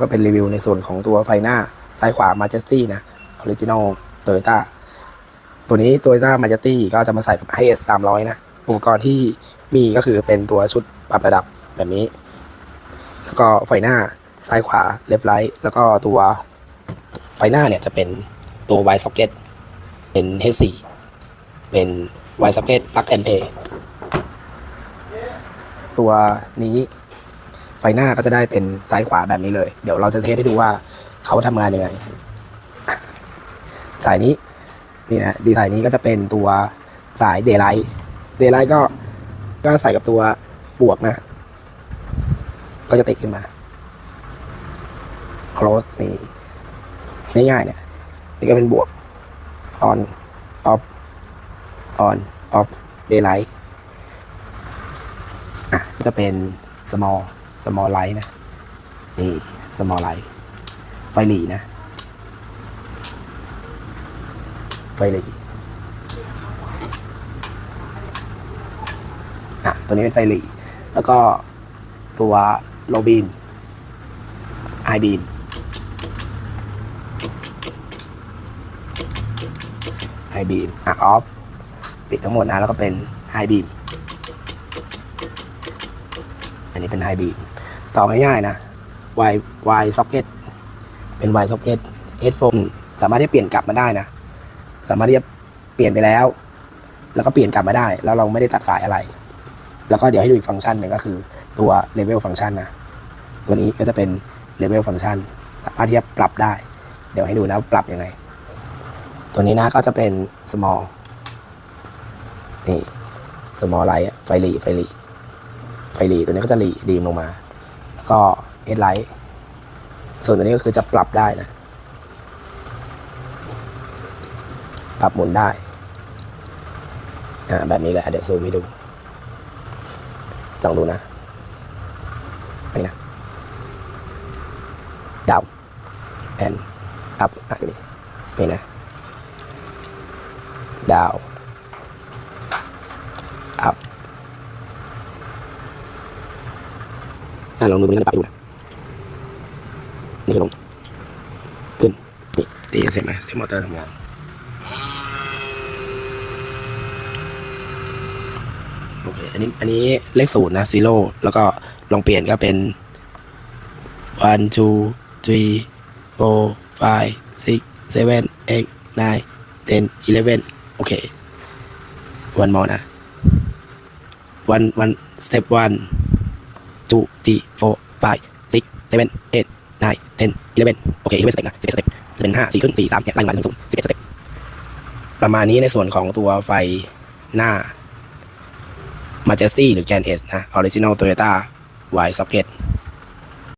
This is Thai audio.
ก็เป็นรีวิวในส่วนของตัวไฟหน้าซ้ายขวา Majesty นะ Original Toyota ตัวนี้ Toyota Majesty ก็จะมาใส่กับ HS 300 นะ อุปกรณ์ที่มีก็คือเป็นตัวชุดปรับระดับแบบนี้ แล้วก็ไฟหน้าซ้ายขวาเลฟไลท์แล้วก็ตัวไฟหน้าเนี่ยจะเป็นตัว Y socket เป็น H4 เป็น Y socket plug and play ตัวนี้ ไฟหน้าก็จะได้เป็นซ้ายขวาแบบนี้เลย เดี๋ยวเราจะเทสให้ดูว่าเขาทำงานยังไง สายนี้นี่นะดีไซน์นี้ก็จะเป็นตัวสายเดย์ไลท์เดย์ไลท์ก็ก็ใส่กับตัวบวกนะ ก็จะติดขึ้นมา close นี่ง่ายๆเนี่ย นี่ก็เป็นบวก on off on off daylight อะก็จะเป็น small small light นะ นี่ small light ไฟหลีนะ ไฟหลีอะตัวนี้เป็นไฟหลี แล้วก็ตัวโลบีนไอบีนไฮบีมอะออฟปิดทั้งหมดนะ แล้วก็เป็นไฮบีมอันนี้เป็นไฮบีม ต่อง่ายๆนะ Y Y socket เป็น Y socket headphone สามารถที่จะเปลี่ยนกลับมาได้นะ สามารถที่จะเปลี่ยนไปแล้ว แล้วก็เปลี่ยนกลับมาได้ แล้วเราไม่ได้ตัดสายอะไร แล้วก็เดี๋ยวให้ดูอีกฟังก์ชันหนึ่งก็คือตัว level function นะ ตัวนี้ก็จะเป็น level function สามารถที่จะปรับได้ เดี๋ยวให้ดูนะปรับยังไง ตัวนี้นะก็จะเป็น small นี่ small light ไฟหลีไฟหลีไฟหลีตัวนี้ก็จะหลีดีมลงมา แล้วก็เฮดไลท์ส่วนตัวนี้ก็คือจะปรับได้นะ ปรับหมุนได้อ่าแบบนี้แหละเดี๋ยวซูมให้ดู ลองดูนะนนี้นะดาวแอนอัพอะนี่นี่นะดาว อัพ อะลองดูมันจะปรับอยู่นะนี่ลงขึ้นนี่ดีเสร็จไหมเสร็จมอเตอร์ทำงานโอเคอันนี้อันนี้เลขศูนย์นะซีโร่แล้วก็ลองเปลี่ยนก็เป็น one two three four five six seven eight nine ten eleven โอเค one more นะ one one step one two three four five six seven eight nine ten eleven โอเค eleven step นะสิบเอ็ดสเต็ปเป็นห้าสี่ขึ้นสี่สามเนี่ยไล่มาถึงสูงสิบเอ็ดสเต็ปประมาณนี้ในส่วนของตัวไฟหน้า Majesty หรือ Gen S นะ Original Toyota Y Socket